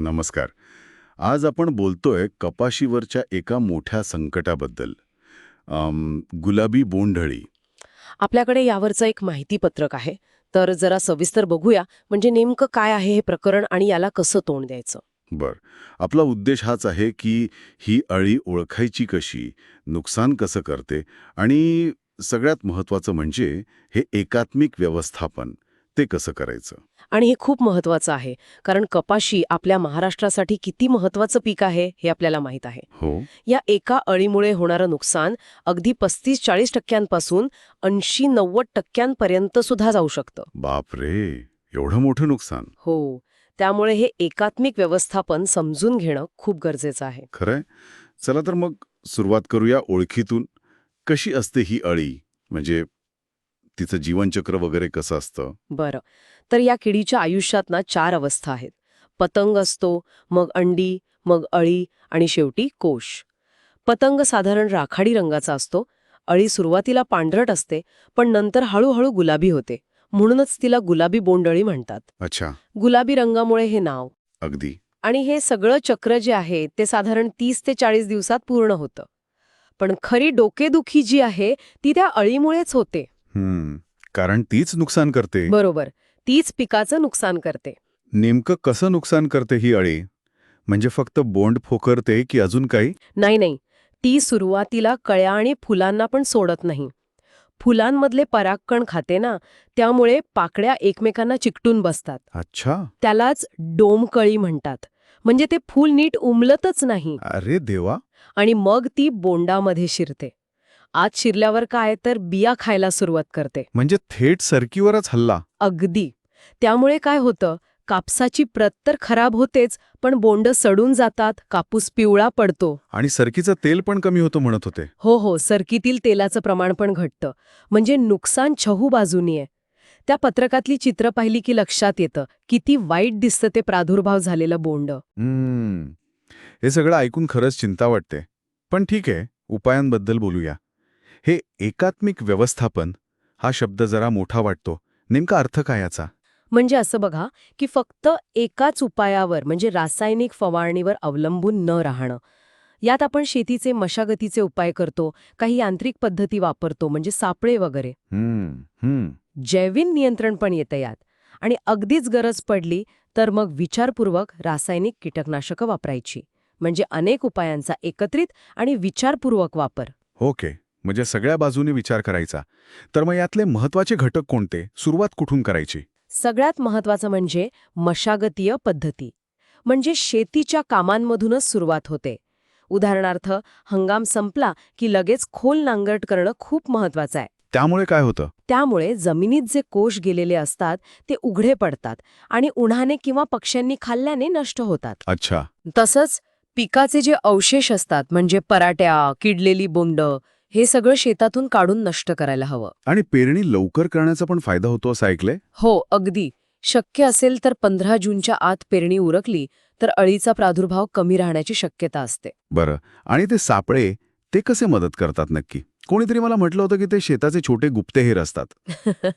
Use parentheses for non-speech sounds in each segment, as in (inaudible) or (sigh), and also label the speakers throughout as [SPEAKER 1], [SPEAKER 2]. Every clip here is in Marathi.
[SPEAKER 1] नमस्कार. आज आपण बोलतोय कपाशीवरच्या एका मोठ्या संकटाबद्दल. गुलाबी बोंढळी
[SPEAKER 2] आपल्याकडे यावरचं एक माहितीपत्रक आहे. तर जरा सविस्तर बघूया म्हणजे नेमकं काय आहे हे प्रकरण आणि याला कसं तोंड द्यायचं?
[SPEAKER 1] बर. आपला उद्देश हाच आहे की ही अळी ओळखायची कशी नुकसान कसं करते आणि सगळ्यात महत्वाचं म्हणजे हे एकात्मिक व्यवस्थापन. ते कसं करायचं?
[SPEAKER 2] आणि हे खूप महत्वाचं आहे कारण कपाशी आपल्या महाराष्ट्रासाठी किती महत्वाचं पीक आहे हे आपल्याला माहीत आहे.
[SPEAKER 1] हो.
[SPEAKER 2] या एका अळीमुळे होणारं नुकसान अगदी पस्तीस चाळीस टक्क्यांपासून ऐंशी नव्वद टक्क्यांपर्यंत सुद्धा जाऊ शकतं.
[SPEAKER 1] बापरे! एवढं मोठं नुकसान.
[SPEAKER 2] हो. त्यामुळे हे एकात्मिक व्यवस्थापन समजून घेणं खूप गरजेचं आहे.
[SPEAKER 1] खरंय. चला तर मग सुरुवात करूया ओळखीतून. कशी असते ही अळी? म्हणजे तिचं जीवनचक्र वगैरे कसं असतं?
[SPEAKER 2] बरं. तर या किडीच्या आयुष्यात ना चार अवस्था आहेत. पतंग असतो मग अंडी मग अळी आणि शेवटी कोश. पतंग साधारण राखाडी रंगाचा असतो. अळी सुरुवातीला पांढरट असते पण नंतर हळूहळू गुलाबी होते. म्हणूनच तिला गुलाबी बोंडअळी म्हणतात.
[SPEAKER 1] अच्छा.
[SPEAKER 2] गुलाबी रंगामुळे हे नाव.
[SPEAKER 1] अगदी.
[SPEAKER 2] आणि हे सगळं चक्र जे आहे ते साधारण तीस ते चाळीस दिवसात पूर्ण होतं. पण खरी डोकेदुखी जी आहे ती त्या अळीमुळेच होते.
[SPEAKER 1] हम्म कारण तीच नुकसान करते.
[SPEAKER 2] बरोबर. तीच पिकाचं नुकसान करते.
[SPEAKER 1] नेमकं कसं नुकसान करते ही अळी? म्हणजे फक्त बोंड फोकरते की अजून काही?
[SPEAKER 2] नाही नाही. ती सुरुवातीला कळ्या आणि फुलांना पण सोडत नाही. फुलांमधले परागकण खाते ना त्यामुळे पाकळ्या एकमेकांना चिकटून बसतात.
[SPEAKER 1] अच्छा.
[SPEAKER 2] त्यालाच डोमकळी म्हणतात. म्हणजे ते फूल नीट उमलतच नाही.
[SPEAKER 1] अरे देवा.
[SPEAKER 2] आणि मग ती बोंडामध्ये शिरते. आत शिरल्यावर काय तर बिया खायला सुरुवात करते.
[SPEAKER 1] म्हणजे थेट सरकीवरच हल्ला.
[SPEAKER 2] अगदी. त्यामुळे काय होतं? कापसाची प्रत तर खराब होतेच पण बोंड सडून जातात कापूस पिवळा पडतो.
[SPEAKER 1] आणि सरकीचं तेल पण कमी होतं म्हणत होते.
[SPEAKER 2] हो हो सरकीतील तेलाचं प्रमाण पण घटतं. म्हणजे नुकसान छहू बाजूनी आहे. त्या पत्रकातली चित्र पाहिली की लक्षात येतं. किती वाईट दिसतं ते प्रादुर्भाव झालेलं बोंड.
[SPEAKER 1] हे सगळं ऐकून खरंच चिंता वाटते. पण ठीक आहे उपायांबद्दल बोलूया. हे एकात्मिक व्यवस्थापन हा शब्द जरा मोठा वाटतो. नेमका अर्थ काय याचा?
[SPEAKER 2] म्हणजे असं बघा की फक्त एकाच उपायावर म्हणजे रासायनिक फवारणीवर अवलंबून न राहणं. यात आपण शेतीचे मशागतीचे उपाय करतो काही यांत्रिक पद्धती वापरतो म्हणजे सापळे वगैरे. जैविन नियंत्रण पण येतं यात. आणि अगदीच गरज पडली तर मग विचारपूर्वक रासायनिक कीटकनाशकं वापरायची. म्हणजे अनेक उपायांचा एकत्रित आणि विचारपूर्वक वापर.
[SPEAKER 1] ओके. म्हणजे सगळ्या बाजूने विचार करायचा. तर मग यातले महत्त्वाचे घटक कोणते? सुरुवात कुठून करायची?
[SPEAKER 2] सगळ्यात महत्वाचं म्हणजे मशागतीय पद्धती. म्हणजे शेतीच्या कामांमधूनच सुरुवात होते. उदाहरणार्थ हंगाम संपला की लगेच खोल नांगरट करणं खूप महत्वाचं आहे.
[SPEAKER 1] त्यामुळे काय होतं?
[SPEAKER 2] त्यामुळे जमिनीत जे कोश गेलेले असतात ते उघडे पडतात आणि उन्हाने किंवा पक्ष्यांनी खाल्ल्याने नष्ट होतात.
[SPEAKER 1] अच्छा.
[SPEAKER 2] तसंच पिकाचे जे अवशेष असतात म्हणजे पराट्या किडलेली बोंड हे सगळं शेतातून काढून नष्ट करायला हवं.
[SPEAKER 1] आणि पेरणी लवकर करण्याचा पण फायदा होतो असं ऐकलंय?
[SPEAKER 2] हो अगदी. शक्य असेल तर पंधरा जूनच्या आत पेरणी उरकली तर अळीचा प्रादुर्भाव कमी राहण्याची शक्यता असते.
[SPEAKER 1] बरं. आणि ते सापळे ते कसे मदत करतात नक्की? कोणीतरी मला म्हटलं होतं की ते शेताचे छोटे गुप्तेहेर असतात. (laughs)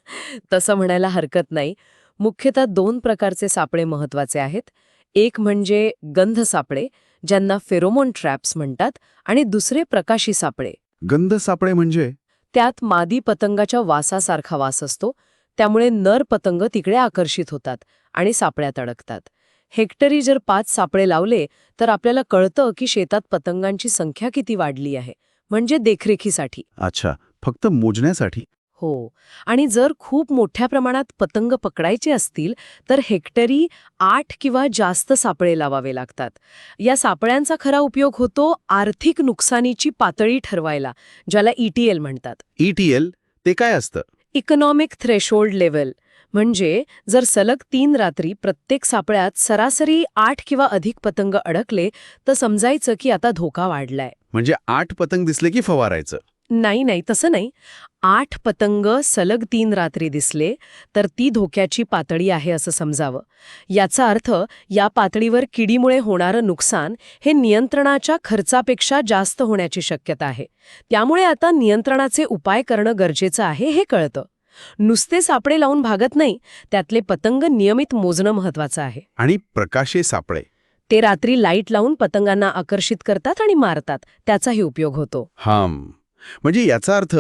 [SPEAKER 2] तसं म्हणायला हरकत नाही. मुख्यतः दोन प्रकारचे सापळे महत्त्वाचे आहेत. एक म्हणजे गंध सापळे ज्यांना फेरोमोन ट्रॅप्स म्हणतात आणि दुसरे प्रकाशी सापळे.
[SPEAKER 1] गंध सापळे म्हणजे?
[SPEAKER 2] त्यात मादी पतंगाच्या वासासारखा वास असतो त्यामुळे नर पतंग तिकडे आकर्षित होतात आणि सापळ्यात अडकतात. हेक्टरी जर पाच सापळे लावले तर आपल्याला कळतं की शेतात पतंगांची संख्या किती वाढली आहे म्हणजे देखरेखीसाठी.
[SPEAKER 1] अच्छा फक्त मोजण्यासाठी?
[SPEAKER 2] हो. आणि जर खूप मोठ्या प्रमाणात पतंग पकडायचे असतील तर हेक्टरी आठ किंवा जास्त सापळे लावावे लागतात. या सापळ्यांचा खरा उपयोग होतो आर्थिक नुकसानीची पातळी ठरवायला ज्याला ईटीएल म्हणतात.
[SPEAKER 1] ईटीएल ते काय असतं?
[SPEAKER 2] इकॉनॉमिक थ्रेशोल्ड लेवल म्हणजे जर सलग तीन रात्री प्रत्येक सापळ्यात सरासरी आठ किंवा अधिक पतंग अडकले तर समजायचं की आता धोका वाढलाय.
[SPEAKER 1] म्हणजे आठ पतंग दिसले की फवारायचं.
[SPEAKER 2] नाही नाही तसं नाही. आठ पतंग सलग तीन रात्री दिसले तर ती धोक्याची पातळी आहे असं समजावं. याचा अर्थ या पातळीवर किडीमुळे होणारं नुकसान हे नियंत्रणाच्या खर्चापेक्षा जास्त होण्याची शक्यता आहे. त्यामुळे आता नियंत्रणाचे उपाय करणं गरजेचं आहे हे कळतं. नुसते सापळे लावून भागत नाही त्यातले पतंग नियमित मोजणं महत्वाचं आहे.
[SPEAKER 1] आणि प्रकाशे सापळे
[SPEAKER 2] ते रात्री लाइट लावून पतंगांना आकर्षित करतात आणि मारतात त्याचाही उपयोग होतो.
[SPEAKER 1] हाम म्हणजे याचा अर्थ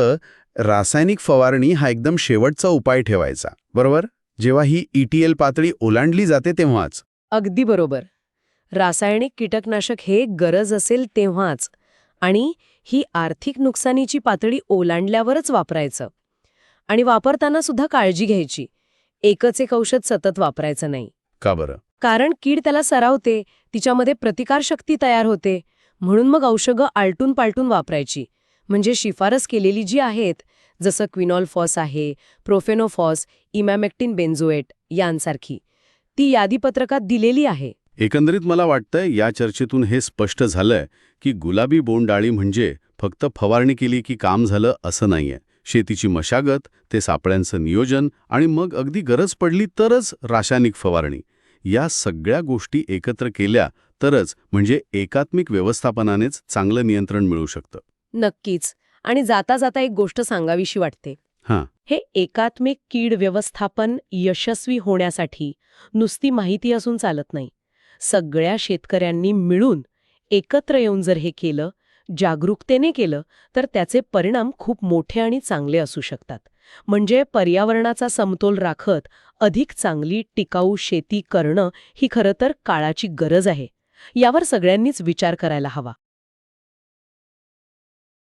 [SPEAKER 1] रासायनिक फवारणी हा एकदम शेवटचा उपाय ठेवायचा बरोबर? जेव्हा ही ईटीएल पातळी ओलांडली जाते तेव्हाच.
[SPEAKER 2] अगदी बरोबर. रासायनिक कीटकनाशक हे गरज असेल तेव्हाच आणि ही आर्थिक नुकसानीची पातळी ओलांडल्यावरच वापरायचं. आणि वापरताना सुद्धा काळजी घ्यायची. एकच एक औषध सतत वापरायचं नाही.
[SPEAKER 1] का बरं?
[SPEAKER 2] कारण कीड त्याला सरावते तिच्यामध्ये प्रतिकारशक्ती तयार होते म्हणून मग औषधं आलटून पालटून वापरायची. म्हणजे शिफारस केलेली जी आहेत जसं क्विनॉलफॉस आहे प्रोफेनोफॉस इमॅमेक्टिन बेन्झोएट यांसारखी ती यादीपत्रकात दिलेली आहे.
[SPEAKER 1] एकंदरीत मला वाटतंय या चर्चेतून हे स्पष्ट झालंय की गुलाबी बोंडाळी म्हणजे फक्त फवारणी केली की काम झालं असं नाहीये. शेतीची मशागत ते सापळ्यांचं नियोजन आणि मग अगदी गरज पडली तरच रासायनिक फवारणी. या सगळ्या गोष्टी एकत्र केल्या तरच म्हणजे एकात्मिक व्यवस्थापनानेच चांगलं नियंत्रण मिळू शकतं.
[SPEAKER 2] नक्कीच. आणि जाता जाता एक गोष्ट सांगावीशी वाटते.
[SPEAKER 1] हां.
[SPEAKER 2] हे एकात्मिक कीड व्यवस्थापन यशस्वी होण्यासाठी नुसती माहिती असून चालत नाही. सगळ्या शेतकऱ्यांनी मिळून एकत्र येऊन जर हे केलं जागरूकतेने केलं तर त्याचे परिणाम खूप मोठे आणि चांगले असू शकतात. म्हणजे पर्यावरणाचा समतोल राखत अधिक चांगली टिकाऊ शेती करणं ही खरं तर काळाची गरज आहे. यावर सगळ्यांनीच विचार करायला हवा.